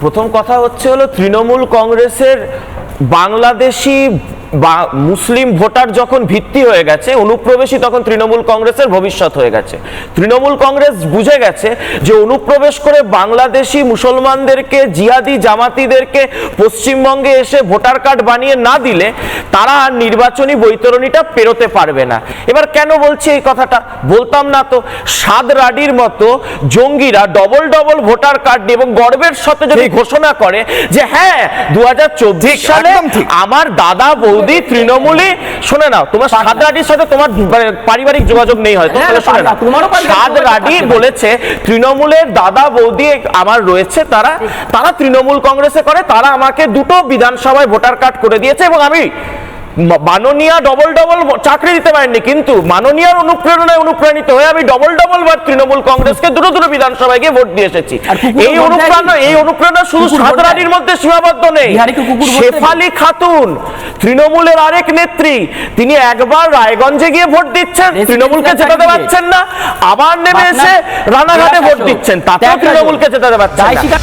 প্রথম কথা হচ্ছে হলো তৃণমূল কংগ্রেসের বাংলাদেশি বা মুসলিম ভোটার যখন ভিত্তি হয়ে গেছে অনুপ্রবেশী তখন তৃণমূল কংগ্রেসের ভবিষ্যৎ হয়ে গেছে। তৃণমূল কংগ্রেস বুঝে গেছে যে অনুপ্রবেশ করে বাংলাদেশি মুসলমানদেরকে জিহাদি জামাতিদেরকে পশ্চিমবঙ্গে এসে ভোটার কার্ড বানিয়ে না দিলে তারা আর নির্বাচনী বৈতরণীটা পেরোতে পারবে না। এবার কেন বলছি এই কথাটা? বলতাম না তো সাদ রাডির মতো জঙ্গিরা ডবল ডবল ভোটার কার্ড নিয়ে এবং গর্বের সাথে যদি ঘোষণা করে যে হ্যাঁ দু হাজার চব্বিশ সালে। আমার দাদা বৌদি তৃণমূলই শুনে না তোমার সাদ রাডির সাথে তোমার মানে পারিবারিক যোগাযোগ নেই হয়তো হ্যাঁ, তাহলে শোনে না সাদ রাডি বলেছে তৃণমূলের দাদা বৌদি আমার রয়েছে তারা তারা তৃণমূল কংগ্রেসে করে তারা আমাকে দুটো বিধানসভায় ভোটার কার্ড করে দিয়েছে এবং আমি মাননীয়া ডবল ডবল চাকরি দিতে পারেননি কিন্তু মাননীয়ার অনুপ্রেরণায় অনুপ্রাণিত হয়ে আমি ডবল ডবল বার তৃণমূল কংগ্রেসকে দুটো দুটো বিধানসভায় গিয়ে ভোট দিয়ে এসেছি এই অনুপ্রেরণা এই অনুপ্রেরণা শুধু কুকুর মধ্যে সীমাবদ্ধ নেই? শেফালি খাতুন তৃণমূলের আরেক নেত্রী তিনি একবার রায়গঞ্জে গিয়ে ভোট দিচ্ছেন তৃণমূলকে জেতাতে। পারছেন না আবার নেমে এসে রানাঘাটে ভোট দিচ্ছেন তাতেও তৃণমূলকে। জেতাতে পারছেন না